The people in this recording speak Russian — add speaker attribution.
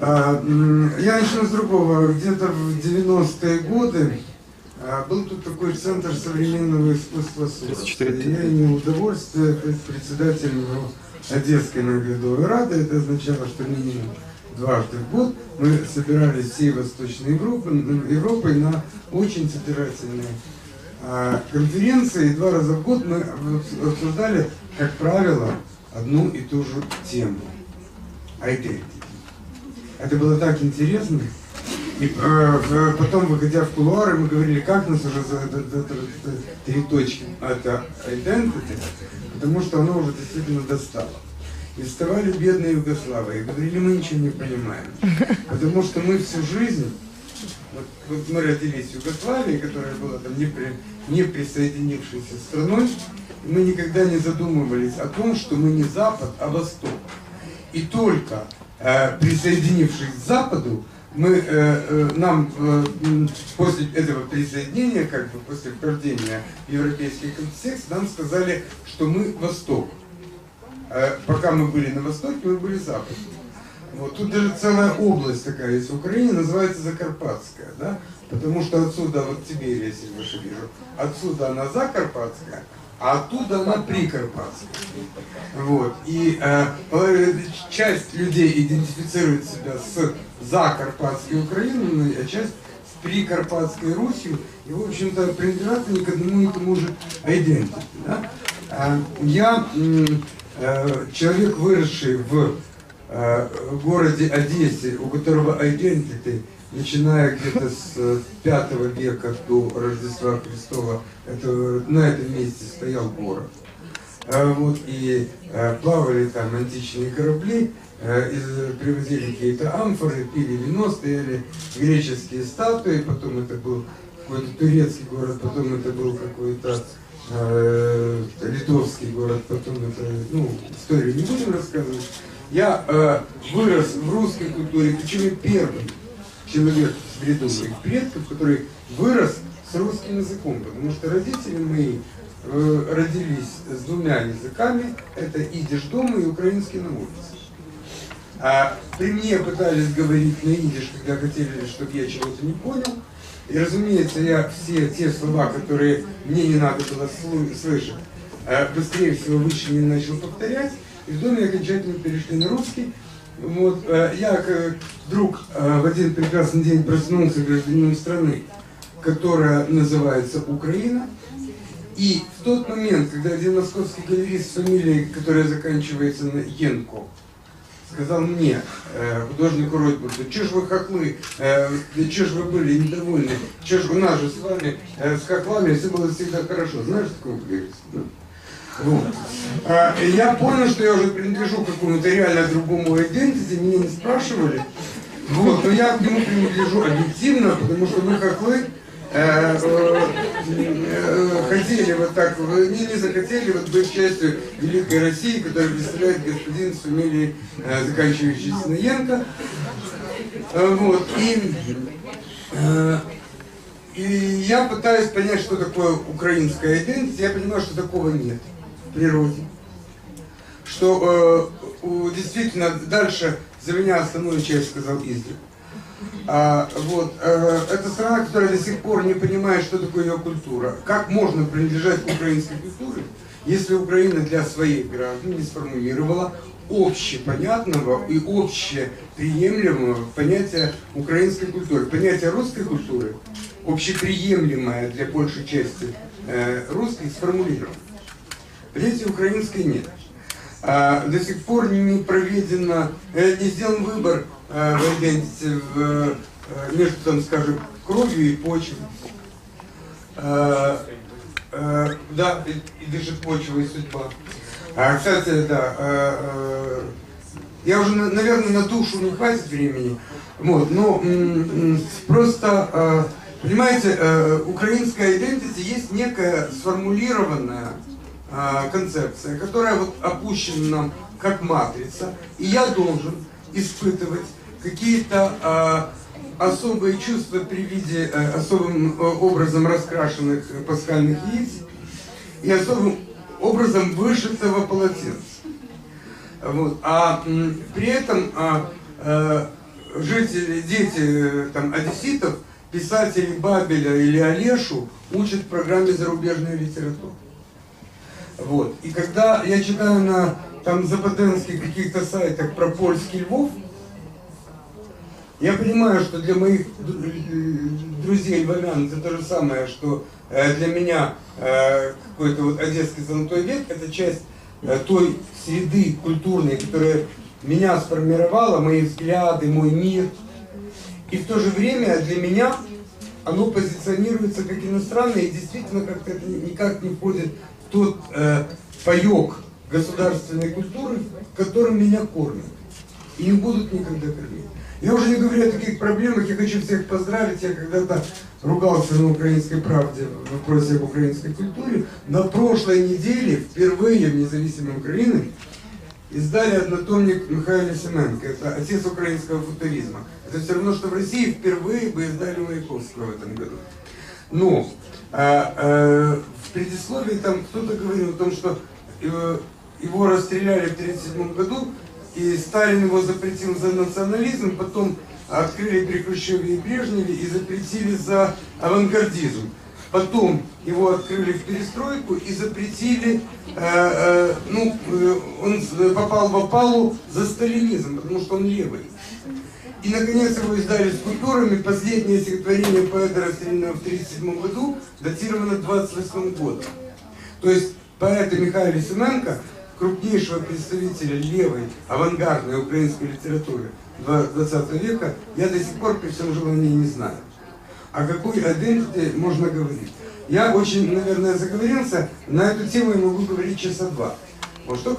Speaker 1: А, я начну с другого. Где-то в 90-е годы а, был тут такой центр современного искусства СОС. Я имел удовольствие быть председателем его Одесской Новгородовой Рады. Это означало, что минимум дважды в год мы собирались всей Восточной Европы, Европой на очень собирательные а, конференции. И два раза в год мы обсуждали, как правило, одну и ту же тему. Identity. Это было так интересно. И э, потом, выходя в кулуары, мы говорили, как нас уже за три точки. Это identity, потому что оно уже действительно достало. И вставали бедные Югославы и говорили, мы ничего не понимаем. Потому что мы всю жизнь, вот, вот мы родились в Югославии, которая была там не, при, не присоединившейся страной, и мы никогда не задумывались о том, что мы не Запад, а Восток. И только присоединившись к Западу, мы, э, э, нам э, после этого присоединения, как бы после вхождения в европейский контекст, нам сказали, что мы Восток. Э, пока мы были на Востоке, мы были Запад. Вот. Тут даже целая область такая есть в Украине, называется Закарпатская, да? потому что отсюда, вот Тиберия, если выше вижу, отсюда она Закарпатская, а оттуда она прикарпатская. Вот. И э, часть людей идентифицирует себя с закарпатской Украиной, а часть с прикарпатской Русью. И, в общем-то, принадлежат они к одному и тому же identity. Да? А, я э, человек, выросший в э, городе Одессе, у которого identity начиная где-то с 5 э, века до Рождества Христова, это, на этом месте стоял город. А вот, и плавали там античные корабли, а, и привозили какие-то амфоры, пили вино, стояли греческие статуи, потом это был какой-то турецкий город, потом это был какой-то э, литовский город, потом это, ну, историю не будем рассказывать. Я э, вырос в русской культуре, причем первый человек ряду моих предков, который вырос с русским языком, потому что родители мои э, родились с двумя языками, это идиш дома и украинский на улице. А при мне пытались говорить на идиш, когда хотели, чтобы я чего-то не понял. И, разумеется, я все те слова, которые мне не надо было слышать, э, быстрее всего вышли и начал повторять. И в доме окончательно перешли на русский. Вот, э, я вдруг э, в один прекрасный день проснулся гражданином страны, которая называется Украина. И в тот момент, когда один московский галерист с фамилией, которая заканчивается на Янко, сказал мне, э, художнику Ротбургу, че ж вы хохлы, э, че ж вы были недовольны, че ж у нас же с вами, э, с хохлами все было всегда хорошо. Знаешь такого галериста? Вот. А, я понял, что я уже принадлежу какому-то реально другому идентити, меня не спрашивали. Вот, но я к нему принадлежу объективно, потому что мы вы э, э, хотели вот так, не, не захотели вот быть частью Великой России, которая представляет господин с фамилией, э, заканчивающейся на Янко. Э, вот, и, э, и я пытаюсь понять, что такое украинская идентичность, я понимаю, что такого нет природе. Что действительно дальше за меня основную часть сказал Издрик. А, вот, э, это страна, которая до сих пор не понимает, что такое ее культура. Как можно принадлежать украинской культуре, если Украина для своих граждан не сформулировала общепонятного и общеприемлемого понятия украинской культуры. Понятие русской культуры, общеприемлемое для большей части э, русской, сформулировано. Третьей украинской нет. А, до сих пор не проведено, э, не сделан выбор э, в э, между, там, скажем, кровью и почвой. А, а, да, и, дышит почва и судьба. А, кстати, да, я уже, наверное, на душу не хватит времени, вот, но просто, понимаете, украинская идентика есть некая сформулированная концепция, которая вот опущена нам как матрица, и я должен испытывать какие-то а, особые чувства при виде а, особым а, образом раскрашенных паскальных яиц и особым образом вышитого полотенца. Вот. А при этом а, э, жители, дети э, там, одесситов, писателей Бабеля или Олешу учат в программе зарубежной литературы. Вот. И когда я читаю на там западенских каких-то сайтах про польский Львов, я понимаю, что для моих э, друзей львовян это то же самое, что э, для меня э, какой-то вот одесский золотой век, это часть той среды культурной, которая меня сформировала, мои взгляды, мой мир. И в то же время для меня оно позиционируется как иностранное и действительно как-то это ни- никак не входит в тот э, государственной культуры, которым меня кормят. И не будут никогда кормить. Я уже не говорю о таких проблемах, я хочу всех поздравить. Я когда-то ругался на украинской правде в вопросе об украинской культуре. На прошлой неделе впервые в независимой Украине издали однотомник Михаила Семенко. Это отец украинского футуризма. Это все равно, что в России впервые бы издали Маяковского в этом году. Но а, а, в предисловии там кто-то говорил о том, что э, его расстреляли в 1937 году, и Сталин его запретил за национализм, потом открыли при Хрущеве и Брежневе и запретили за авангардизм. Потом его открыли в перестройку и запретили, э, э, ну, э, он попал в опалу за сталинизм, потому что он левый. И, наконец, его издали с купюрами. Последнее стихотворение поэта, расстрелянного в 1937 году, датировано 28 годом. То есть поэта Михаила Семенко, крупнейшего представителя левой авангардной украинской литературы 20 века, я до сих пор при всем желании не знаю. О какой identity можно говорить? Я очень, наверное, заговорился. На эту тему я могу говорить часа два. Вот что